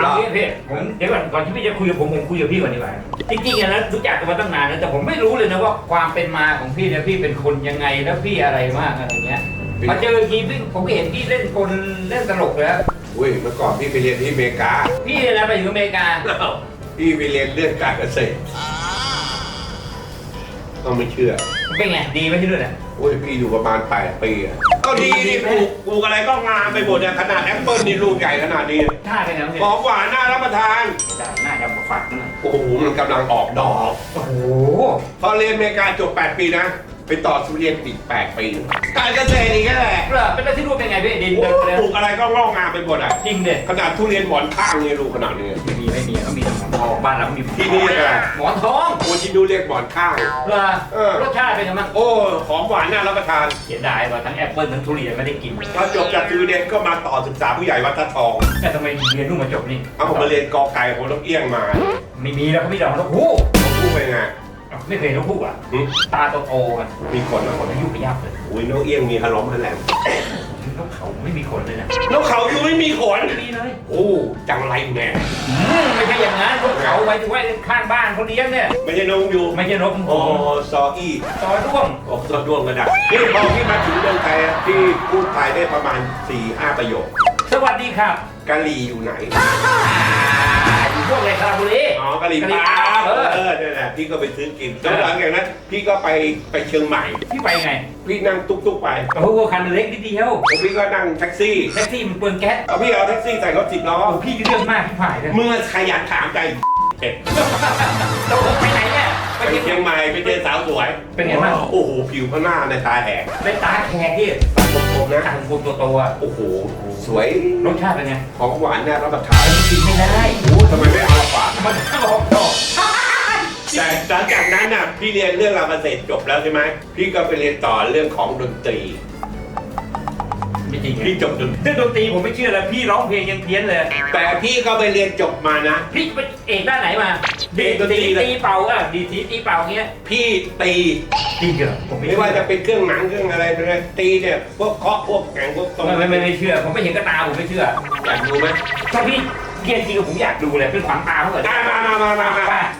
เอางี้พี่ผมเดี๋ยวก่อนก่อนที่พี่จะคุยกับผมผมคุยกับพี่ก่อนดีกว่าจริงๆอะนะรู้จักกันมาตั้งนานแล้วแต่ผมไม่รู้เลยนะว่าความเป็นมาของพี่เนี่ยพี่เป็นคนยังไงแล้วพี่อะไรมากอะไรเงี้ยมาเจออีกทีพี่ผมก็เห็นพี่เล่นกลเล่นตลกแล้วอุ้ยเมื่อก่อนพี่ไปเรียนที่อเมริกาพี่เนี่ยนะไปอยู่อเมริกาพี่ไปเรียนเรื่องการเกษตร ต้องไม่เชื่อ เป็นไง ดีไหมที่นู่นอะอุ้ยพี่อยู่ประมาณ8ปีอะก็ดีนี่ปลูกปลูกอะไรก็งามไปหมดเนี่ยขนาดแอปเปิลนี่ลูกใหญ่ขนาดนี้ท่าเป็นไงบ้างพี่หอมหวานน่ารับประทาน ได้น่าจะมาฝากหน่อยโอ้โหมันกำลังออกดอก โอ้โห พอเรียนอเมริกาจบ 8 ปีนะ ไปต่อสุเรียนอีก8ปีการเกษตรอีกแหละเหรอเป็นอะไรที่นู่นเป็นไงพี่ดินโอ้เดินเลยปลูกอะไรก็งอกงามไปหมดอะจริงเด็ดขนาดทุเรียนหมอนข้างนี่ลูกขนาดนี้ไม่มีไม่มีเขามีแต่หมอนทองบ้านเรามีที่นี่อะไรหมอนทองโอ้ที่ดูเรียกหมอนข้างเหรอเออรสชาติเป็นไงบ้างโอ้หอมหวานน่ารับประทานเสียดายว่าทั้งแอปเปิลทั้งทุเรียนไม่ได้กินพอจบจากสวีเดนก็มาต่อศึกษาผู้ใหญ่วัดท่าทอง แต่ทำไมเรียนนู่นมาจบนี่เอาผมมาเรียนกอไก่โหนกเอี้ยงมา ไม่มีแล้วเขามีแต่นกฮูกผมพูดไปไงอ้าว ไม่เคยเห็นนกฮูกอะ หึตาโตๆกันมีขนคนะนอายุไปยับเลยอุ้ยนกเอี้ยงมีฮาล้อมฮันแหลมนกเขาไม่มีขนเลยนะนกเขาอยู่ไม่มีขน ไม่มีเลยโอ้จังไรแม่อืมไม่ใช่อย่างนั้นนกเขาไว้ถึงไว้ข้างบ้านเขาเลี้ยงเนี่ย ไม่ใช่นกอยู่ไม่ใช่นกของผโอ้มซออี้ต่อด้วงโอ้ตัวดวงกระดับพี่พอพี่มาถึงเมืองไทยอะพี่พูดไทยได้ประมาณ4-5ประโยคสวัสดีครับกะหรี่อยู่ไหนอ่าอยู่พวกเลยคาราบุรีอ๋อกะหรี่กะหรี่ปั๊ปั๊บ พี่ก็ไปซื้อกินแล้วหลังจากนั้นพี่ก็ไปไปเชียงใหม่ พี่ไปไงพี่นั่งตุ๊กๆไปโอ้โหคันมันเล็กนิดเดียวแล้วพี่ก็นั่งแท็กซี่แท็กซี่มันเปลืองแก๊สเอาพี่เอาแท็กซี่ใส่รถสิบล้อโอ้พี่เรื่องมากพี่ผ่ายเลยเมื่อขยันถามใจเจ็บเราไปไหนเนี่ยไปเชียงใหม่ไปเจอสาวสวยเป็นไงบ้างโอ้โหผิวข้างหน้าในตาแหกเป็นตาแขกที่ตาคมๆนะตาคมตัวโตอะโอ้โหสวยรสชาติเป็นไงของหวานน่ารับประทานอันนี้กินไม่ได้โอ้ทำไมไม่เอาฝากมันต้องบอกต่อ แต่หลังจากนั้นน่ะพี่เรียนเรื่องรามเกษตรจบแล้วใช่ไหมพี่ก็ไปเรียนต่อเรื่องของดนตรี ไม่จริงพี่จบดนตรีเรื่องดนตรีผมไม่เชื่อเลยพี่ร้องเพลงยังเพี้ยนเลย แต่พี่ก็ไปเรียนจบมานะ พี่เป็นเอกด้านไหนมาเอกดนตรีตีเป่าอะดีทีตีเป่าเงี้ยพี่ตีจริงเหรอผมไม่ไม่ว่าจะเป็นเครื่องหนังเครื่องอะไรไปเลยตีเนี่ยพวกเคาะพวกแข่งพวกตรงไม่ไม่ไม่ไม่เชื่อ ผมไม่เห็นกระตาผมไม่เชื่ออยากดูไหมถ้าพี่เกียรจริงๆผมอยากดูเลยเป็นขวางตาเขาเกิดอะมามามามามา